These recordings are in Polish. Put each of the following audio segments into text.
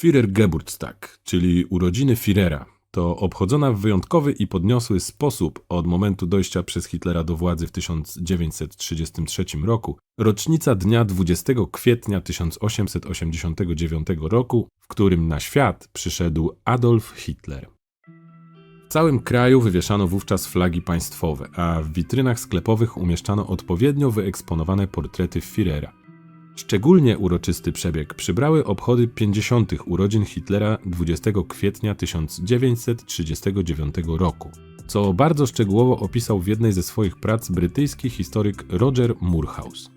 Führergeburtstag, czyli urodziny Führera, to obchodzona w wyjątkowy i podniosły sposób od momentu dojścia przez Hitlera do władzy w 1933 roku rocznica dnia 20 kwietnia 1889 roku, w którym na świat przyszedł Adolf Hitler. W całym kraju wywieszano wówczas flagi państwowe, a w witrynach sklepowych umieszczano odpowiednio wyeksponowane portrety Führera. Szczególnie uroczysty przebieg przybrały obchody 50. urodzin Hitlera 20 kwietnia 1939 roku, co bardzo szczegółowo opisał w jednej ze swoich prac brytyjski historyk Roger Moorhouse.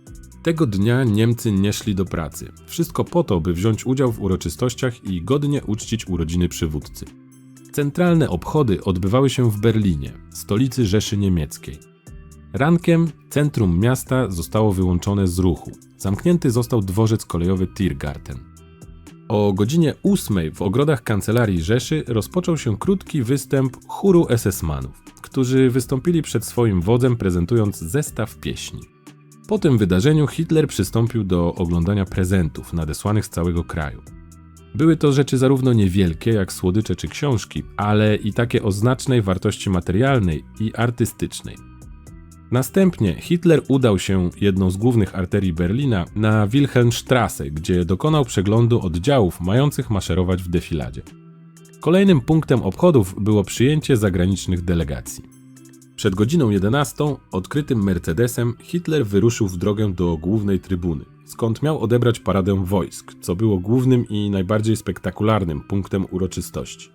Tego dnia Niemcy nie szli do pracy. Wszystko po to, by wziąć udział w uroczystościach i godnie uczcić urodziny przywódcy. Centralne obchody odbywały się w Berlinie, stolicy Rzeszy Niemieckiej. Rankiem centrum miasta zostało wyłączone z ruchu. Zamknięty został dworzec kolejowy Tiergarten. O godzinie 8 w ogrodach kancelarii Rzeszy rozpoczął się krótki występ chóru SS-manów, którzy wystąpili przed swoim wodzem prezentując zestaw pieśni. Po tym wydarzeniu Hitler przystąpił do oglądania prezentów nadesłanych z całego kraju. Były to rzeczy zarówno niewielkie jak słodycze czy książki, ale i takie o znacznej wartości materialnej i artystycznej. Następnie Hitler udał się jedną z głównych arterii Berlina na Wilhelmstrasse, gdzie dokonał przeglądu oddziałów mających maszerować w defiladzie. Kolejnym punktem obchodów było przyjęcie zagranicznych delegacji. Przed godziną 11 odkrytym Mercedesem Hitler wyruszył w drogę do głównej trybuny, skąd miał odebrać paradę wojsk, co było głównym i najbardziej spektakularnym punktem uroczystości.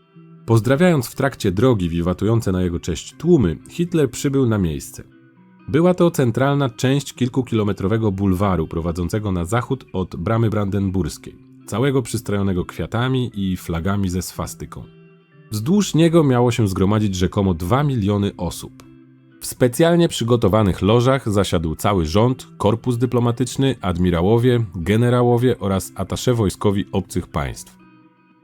Pozdrawiając w trakcie drogi wiwatujące na jego cześć tłumy, Hitler przybył na miejsce. Była to centralna część kilkukilometrowego bulwaru prowadzącego na zachód od bramy brandenburskiej, całego przystrojonego kwiatami i flagami ze swastyką. Wzdłuż niego miało się zgromadzić rzekomo 2 miliony osób. W specjalnie przygotowanych lożach zasiadł cały rząd, korpus dyplomatyczny, admirałowie, generałowie oraz atasze wojskowi obcych państw.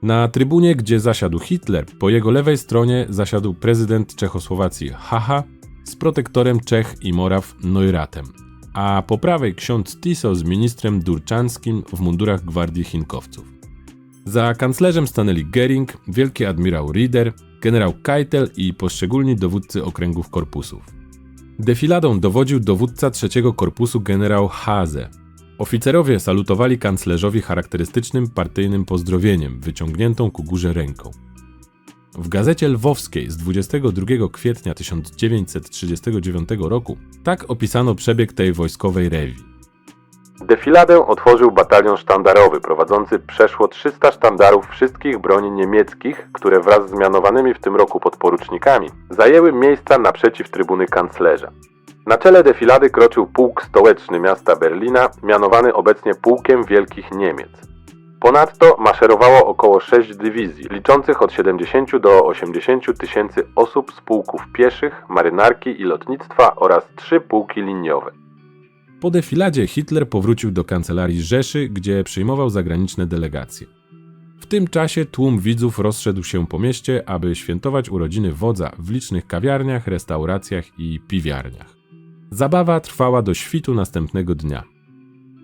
Na trybunie, gdzie zasiadł Hitler, po jego lewej stronie zasiadł prezydent Czechosłowacji Haha z protektorem Czech i Moraw Neuratem, a po prawej ksiądz Tiso z ministrem Durczanskim w mundurach gwardii Chinkowców. Za kanclerzem stanęli Gering, wielki admirał Rieder, generał Keitel i poszczególni dowódcy okręgów korpusów. Defiladą dowodził dowódca trzeciego korpusu generał Hase. Oficerowie salutowali kanclerzowi charakterystycznym partyjnym pozdrowieniem, wyciągniętą ku górze ręką. W gazecie lwowskiej z 22 kwietnia 1939 roku tak opisano przebieg tej wojskowej rewii. Defiladę otworzył batalion sztandarowy prowadzący przeszło 300 sztandarów wszystkich broni niemieckich, które wraz z mianowanymi w tym roku podporucznikami zajęły miejsca naprzeciw trybuny kanclerza. Na czele defilady kroczył pułk stołeczny miasta Berlina, mianowany obecnie Pułkiem Wielkich Niemiec. Ponadto maszerowało około 6 dywizji, liczących od 70 do 80 tysięcy osób z pułków pieszych, marynarki i lotnictwa oraz trzy pułki liniowe. Po defiladzie Hitler powrócił do kancelarii Rzeszy, gdzie przyjmował zagraniczne delegacje. W tym czasie tłum widzów rozszedł się po mieście, aby świętować urodziny wodza w licznych kawiarniach, restauracjach i piwiarniach. Zabawa trwała do świtu następnego dnia.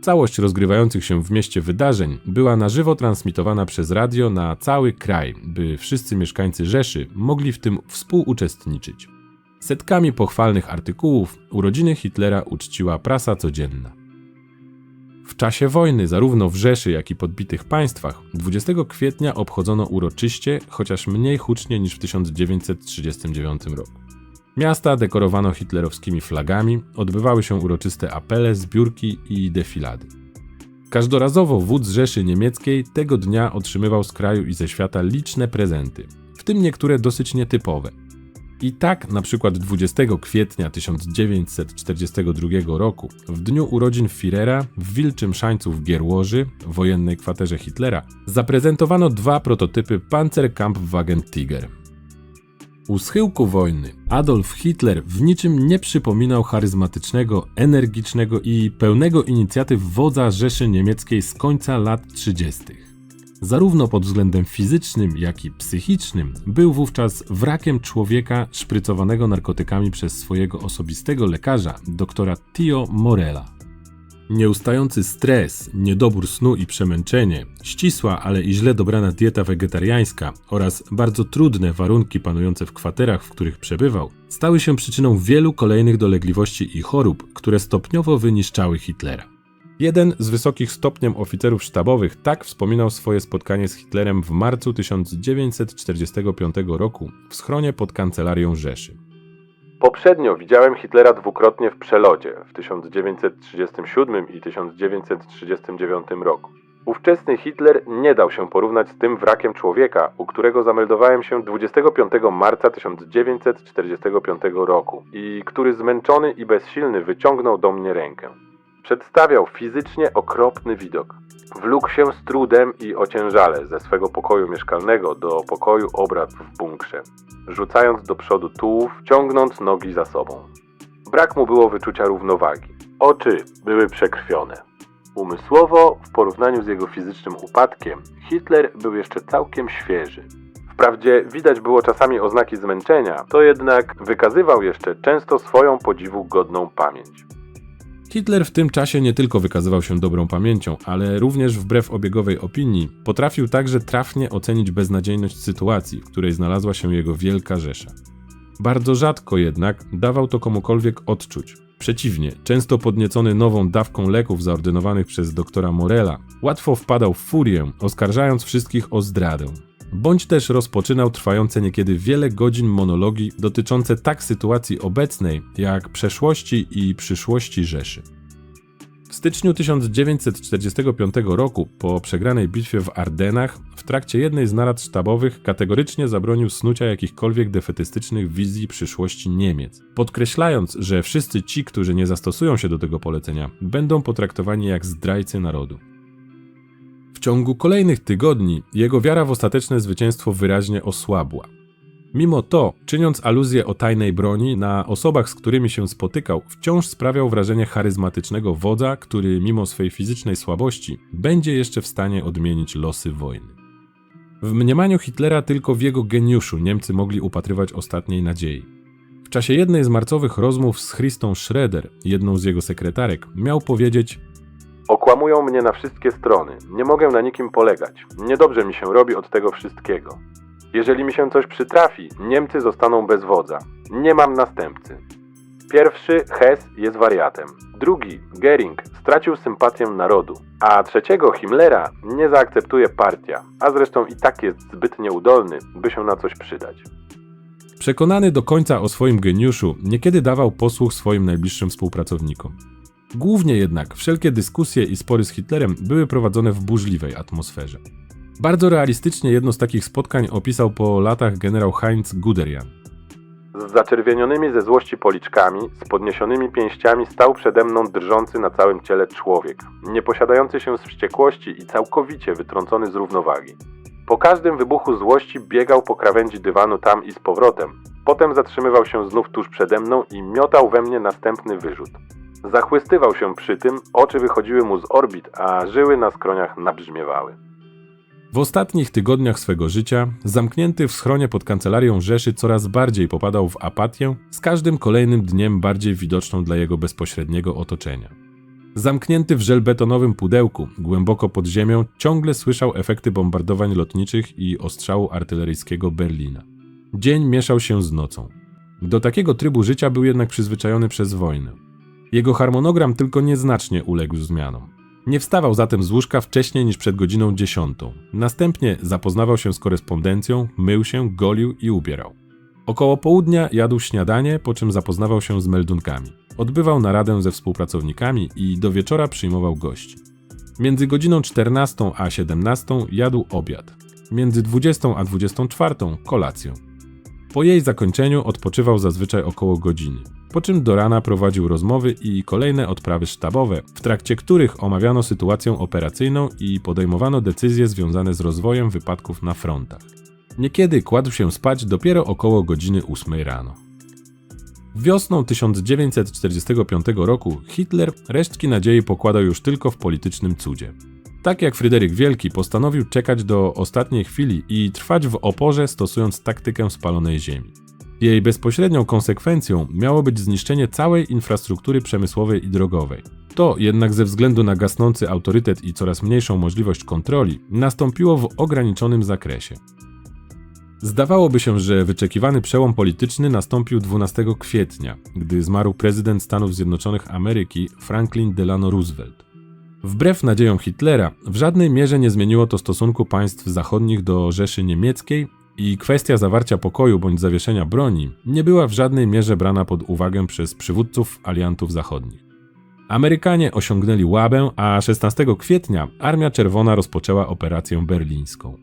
Całość rozgrywających się w mieście wydarzeń była na żywo transmitowana przez radio na cały kraj, by wszyscy mieszkańcy Rzeszy mogli w tym współuczestniczyć. Setkami pochwalnych artykułów urodziny Hitlera uczciła prasa codzienna. W czasie wojny, zarówno w Rzeszy, jak i podbitych państwach, 20 kwietnia obchodzono uroczyście, chociaż mniej hucznie niż w 1939 roku. Miasta dekorowano hitlerowskimi flagami, odbywały się uroczyste apele, zbiórki i defilady. Każdorazowo wódz Rzeszy Niemieckiej tego dnia otrzymywał z kraju i ze świata liczne prezenty, w tym niektóre dosyć nietypowe. I tak na przykład 20 kwietnia 1942 roku, w dniu urodzin Führera w Wilczym Szańcu w Gierłoży, wojennej kwaterze Hitlera, zaprezentowano dwa prototypy Panzerkampfwagen Tiger. U schyłku wojny Adolf Hitler w niczym nie przypominał charyzmatycznego, energicznego i pełnego inicjatyw wodza Rzeszy Niemieckiej z końca lat 30. Zarówno pod względem fizycznym, jak i psychicznym był wówczas wrakiem człowieka szprycowanego narkotykami przez swojego osobistego lekarza, doktora Tio Morella. Nieustający stres, niedobór snu i przemęczenie, ścisła, ale i źle dobrana dieta wegetariańska oraz bardzo trudne warunki panujące w kwaterach, w których przebywał, stały się przyczyną wielu kolejnych dolegliwości i chorób, które stopniowo wyniszczały Hitlera. Jeden z wysokich stopniem oficerów sztabowych tak wspominał swoje spotkanie z Hitlerem w marcu 1945 roku w schronie pod kancelarią Rzeszy. Poprzednio widziałem Hitlera dwukrotnie w przelocie w 1937 i 1939 roku. Ówczesny Hitler nie dał się porównać z tym wrakiem człowieka, u którego zameldowałem się 25 marca 1945 roku i który zmęczony i bezsilny wyciągnął do mnie rękę. Przedstawiał fizycznie okropny widok. Wlókł się z trudem i ociężale ze swego pokoju mieszkalnego do pokoju obrad w bunkrze, rzucając do przodu tułów, ciągnąc nogi za sobą. Brak mu było wyczucia równowagi. Oczy były przekrwione. Umysłowo, w porównaniu z jego fizycznym upadkiem, Hitler był jeszcze całkiem świeży. Wprawdzie widać było czasami oznaki zmęczenia, to jednak wykazywał jeszcze często swoją podziwu godną pamięć. Hitler w tym czasie nie tylko wykazywał się dobrą pamięcią, ale również wbrew obiegowej opinii potrafił także trafnie ocenić beznadziejność sytuacji, w której znalazła się jego wielka rzesza. Bardzo rzadko jednak dawał to komukolwiek odczuć. Przeciwnie, często podniecony nową dawką leków zaordynowanych przez doktora Morela, łatwo wpadał w furię, oskarżając wszystkich o zdradę. Bądź też rozpoczynał trwające niekiedy wiele godzin monologi dotyczące tak sytuacji obecnej, jak przeszłości i przyszłości Rzeszy. W styczniu 1945 roku, po przegranej bitwie w Ardenach, w trakcie jednej z narad sztabowych kategorycznie zabronił snucia jakichkolwiek defetystycznych wizji przyszłości Niemiec, podkreślając, że wszyscy ci, którzy nie zastosują się do tego polecenia, będą potraktowani jak zdrajcy narodu. W ciągu kolejnych tygodni jego wiara w ostateczne zwycięstwo wyraźnie osłabła. Mimo to, czyniąc aluzję o tajnej broni, na osobach, z którymi się spotykał, wciąż sprawiał wrażenie charyzmatycznego wodza, który mimo swej fizycznej słabości będzie jeszcze w stanie odmienić losy wojny. W mniemaniu Hitlera tylko w jego geniuszu Niemcy mogli upatrywać ostatniej nadziei. W czasie jednej z marcowych rozmów z Christą Schroeder, jedną z jego sekretarek, miał powiedzieć: Okłamują mnie na wszystkie strony. Nie mogę na nikim polegać. Niedobrze mi się robi od tego wszystkiego. Jeżeli mi się coś przytrafi, Niemcy zostaną bez wodza. Nie mam następcy. Pierwszy, Hess, jest wariatem. Drugi, Gering, stracił sympatię narodu. A trzeciego, Himmlera, nie zaakceptuje partia. A zresztą i tak jest zbyt nieudolny, by się na coś przydać. Przekonany do końca o swoim geniuszu, niekiedy dawał posłuch swoim najbliższym współpracownikom. Głównie jednak wszelkie dyskusje i spory z Hitlerem były prowadzone w burzliwej atmosferze. Bardzo realistycznie jedno z takich spotkań opisał po latach generał Heinz Guderian. Z zaczerwienionymi ze złości policzkami, z podniesionymi pięściami stał przede mną drżący na całym ciele człowiek, nieposiadający się z wściekłości i całkowicie wytrącony z równowagi. Po każdym wybuchu złości biegał po krawędzi dywanu tam i z powrotem, potem zatrzymywał się znów tuż przede mną i miotał we mnie następny wyrzut. Zachłystywał się przy tym, oczy wychodziły mu z orbit, a żyły na skroniach nabrzmiewały. W ostatnich tygodniach swego życia, zamknięty w schronie pod kancelarią Rzeszy, coraz bardziej popadał w apatię, z każdym kolejnym dniem bardziej widoczną dla jego bezpośredniego otoczenia. Zamknięty w żelbetonowym pudełku, głęboko pod ziemią, ciągle słyszał efekty bombardowań lotniczych i ostrzału artyleryjskiego Berlina. Dzień mieszał się z nocą. Do takiego trybu życia był jednak przyzwyczajony przez wojnę. Jego harmonogram tylko nieznacznie uległ zmianom. Nie wstawał zatem z łóżka wcześniej niż przed godziną dziesiątą. Następnie zapoznawał się z korespondencją, mył się, golił i ubierał. Około południa jadł śniadanie, po czym zapoznawał się z meldunkami. Odbywał naradę ze współpracownikami i do wieczora przyjmował gości. Między godziną 14 a 17 jadł obiad. Między 20 a 24 kolację. Po jej zakończeniu odpoczywał zazwyczaj około godziny, po czym do rana prowadził rozmowy i kolejne odprawy sztabowe, w trakcie których omawiano sytuację operacyjną i podejmowano decyzje związane z rozwojem wypadków na frontach. Niekiedy kładł się spać dopiero około godziny 8 rano. Wiosną 1945 roku Hitler resztki nadziei pokładał już tylko w politycznym cudzie. Tak jak Fryderyk Wielki postanowił czekać do ostatniej chwili i trwać w oporze stosując taktykę spalonej ziemi. Jej bezpośrednią konsekwencją miało być zniszczenie całej infrastruktury przemysłowej i drogowej. To jednak ze względu na gasnący autorytet i coraz mniejszą możliwość kontroli nastąpiło w ograniczonym zakresie. Zdawałoby się, że wyczekiwany przełom polityczny nastąpił 12 kwietnia, gdy zmarł prezydent Stanów Zjednoczonych Ameryki Franklin Delano Roosevelt. Wbrew nadziejom Hitlera, w żadnej mierze nie zmieniło to stosunku państw zachodnich do Rzeszy Niemieckiej i kwestia zawarcia pokoju bądź zawieszenia broni nie była w żadnej mierze brana pod uwagę przez przywódców aliantów zachodnich. Amerykanie osiągnęli łabę, a 16 kwietnia Armia Czerwona rozpoczęła operację berlińską.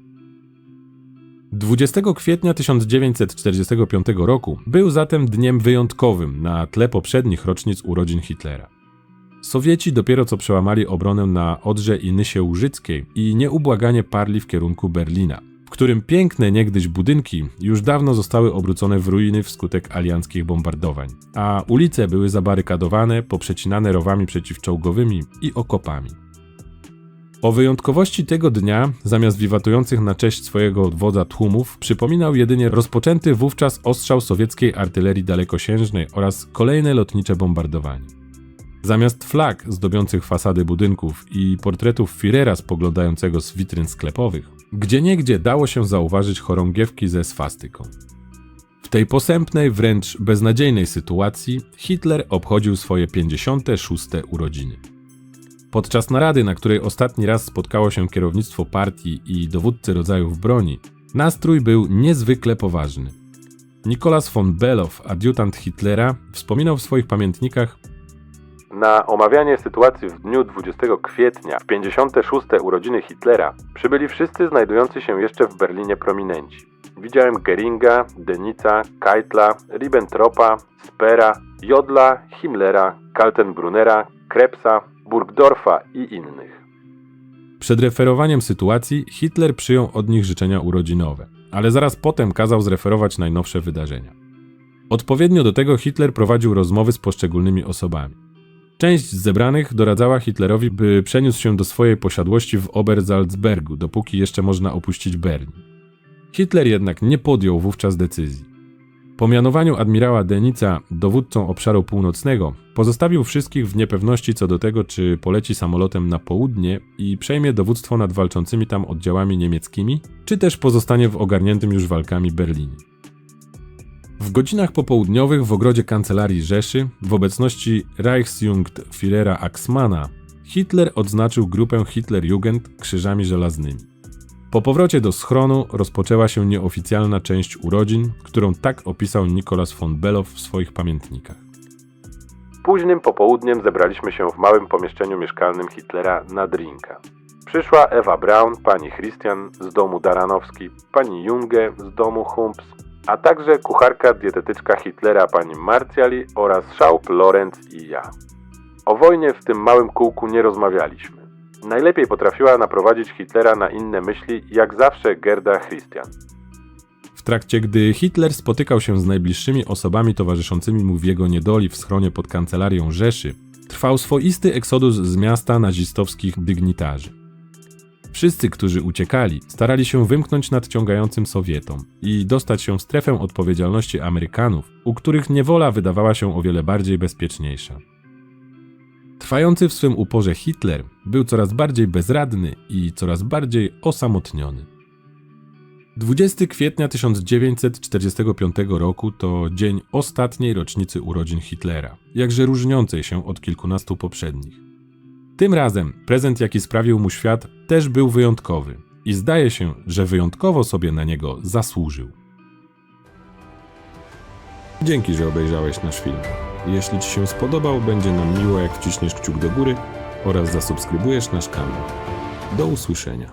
20 kwietnia 1945 roku był zatem dniem wyjątkowym na tle poprzednich rocznic urodzin Hitlera. Sowieci dopiero co przełamali obronę na Odrze i Nysie Łużyckiej i nieubłaganie parli w kierunku Berlina, w którym piękne niegdyś budynki już dawno zostały obrócone w ruiny wskutek alianckich bombardowań, a ulice były zabarykadowane, poprzecinane rowami przeciwczołgowymi i okopami. O wyjątkowości tego dnia, zamiast wiwatujących na cześć swojego wodza tłumów, przypominał jedynie rozpoczęty wówczas ostrzał sowieckiej artylerii dalekosiężnej oraz kolejne lotnicze bombardowanie. Zamiast flag zdobiących fasady budynków i portretów Führera spoglądającego z witryn sklepowych, gdzieniegdzie dało się zauważyć chorągiewki ze swastyką. W tej posępnej, wręcz beznadziejnej sytuacji Hitler obchodził swoje 56. urodziny. Podczas narady, na której ostatni raz spotkało się kierownictwo partii i dowódcy rodzajów broni, nastrój był niezwykle poważny. Nikolas von Below, adiutant Hitlera, wspominał w swoich pamiętnikach, Na omawianie sytuacji w dniu 20 kwietnia w 56. urodziny Hitlera przybyli wszyscy znajdujący się jeszcze w Berlinie prominenci. Widziałem Geringa, Denica, Keitla, Ribbentropa, Spera, Jodla, Himmlera, Kaltenbrunera, Krebsa, Burgdorfa i innych. Przed referowaniem sytuacji Hitler przyjął od nich życzenia urodzinowe, ale zaraz potem kazał zreferować najnowsze wydarzenia. Odpowiednio do tego Hitler prowadził rozmowy z poszczególnymi osobami. Część z zebranych doradzała Hitlerowi, by przeniósł się do swojej posiadłości w Obersalzbergu, dopóki jeszcze można opuścić Berlin. Hitler jednak nie podjął wówczas decyzji. Po mianowaniu admirała Denica dowódcą obszaru północnego, pozostawił wszystkich w niepewności co do tego, czy poleci samolotem na południe i przejmie dowództwo nad walczącymi tam oddziałami niemieckimi, czy też pozostanie w ogarniętym już walkami Berlinie. W godzinach popołudniowych w ogrodzie kancelarii Rzeszy, w obecności Reichsjungführera Axmana, Hitler odznaczył grupę Hitlerjugend krzyżami żelaznymi. Po powrocie do schronu rozpoczęła się nieoficjalna część urodzin, którą tak opisał Nikolas von Below w swoich pamiętnikach. Późnym popołudniem zebraliśmy się w małym pomieszczeniu mieszkalnym Hitlera na drinka. Przyszła Ewa Braun, pani Christian z domu Daranowski, pani Junge z domu Humps, a także kucharka dietetyczka Hitlera pani Marciali oraz Schaup, Lorenz i ja. O wojnie w tym małym kółku nie rozmawialiśmy. Najlepiej potrafiła naprowadzić Hitlera na inne myśli, jak zawsze Gerda Christian. W trakcie gdy Hitler spotykał się z najbliższymi osobami towarzyszącymi mu w jego niedoli w schronie pod kancelarią Rzeszy, trwał swoisty eksodus z miasta nazistowskich dygnitarzy. Wszyscy, którzy uciekali, starali się wymknąć nadciągającym Sowietom i dostać się w strefę odpowiedzialności Amerykanów, u których niewola wydawała się o wiele bardziej bezpieczniejsza. Trwający w swym uporze Hitler był coraz bardziej bezradny i coraz bardziej osamotniony. 20 kwietnia 1945 roku to dzień ostatniej rocznicy urodzin Hitlera, jakże różniącej się od kilkunastu poprzednich. Tym razem prezent, jaki sprawił mu świat, też był wyjątkowy i zdaje się, że wyjątkowo sobie na niego zasłużył. Dzięki, że obejrzałeś nasz film. Jeśli Ci się spodobał, będzie nam miło, jak wciśniesz kciuk do góry oraz zasubskrybujesz nasz kanał. Do usłyszenia.